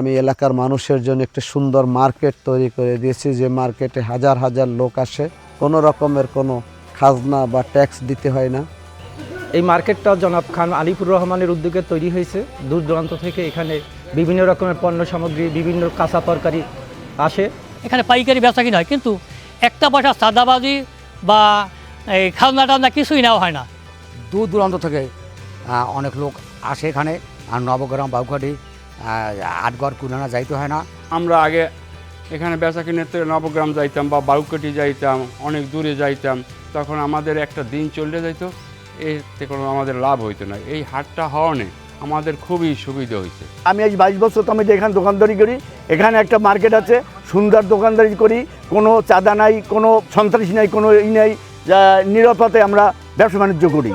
আমি এলাকার মানুষের জন্য একটা সুন্দর মার্কেট তৈরি করে দিয়েছি যে মার্কেটে হাজার হাজার লোক আসে। কোনো রকমের কোনো খাজনা বা ট্যাক্স দিতে হয় না। এই মার্কেটটা জনাব খান আলিপুর রহমানের উদ্যোগে তৈরি হয়েছে। দূর দূরান্ত থেকে এখানে বিভিন্ন রকমের পণ্য সামগ্রী বিভিন্ন কাঁচা তরকারি আসে। এখানে পাইকারি বেচা কিনা হয় কিন্তু একটা পয়সা সাদাবাজি বা এই খাজনা টাজনা কিছুই নেওয়া হয় না। দূর দূরান্ত থেকে অনেক লোক আসে এখানে আর নবগ্রাম বাউখাটি আটগড় কুনানা যাইতে হয় না। আমরা আগে এখানে বেচা কিনতে নবগ্রাম যাইতাম বা বাউকাটি যাইতাম অনেক দূরে যাইতাম তখন আমাদের একটা দিন চলে যাইতো এতে কোনো আমাদের লাভ হইতো না। এই হাটটা হওয়ানে আমাদের খুবই সুবিধা হয়েছে আমি আজ বাইশ বছর তো আমি এখানে দোকানদারি করি এখানে একটা মার্কেট আছে সুন্দর দোকানদারি করি কোনো চাঁদা নাই কোনো সন্ত্রাসী নাই কোনো ই নাই যা নিরাপদে আমরা ব্যবসা বাণিজ্য করি।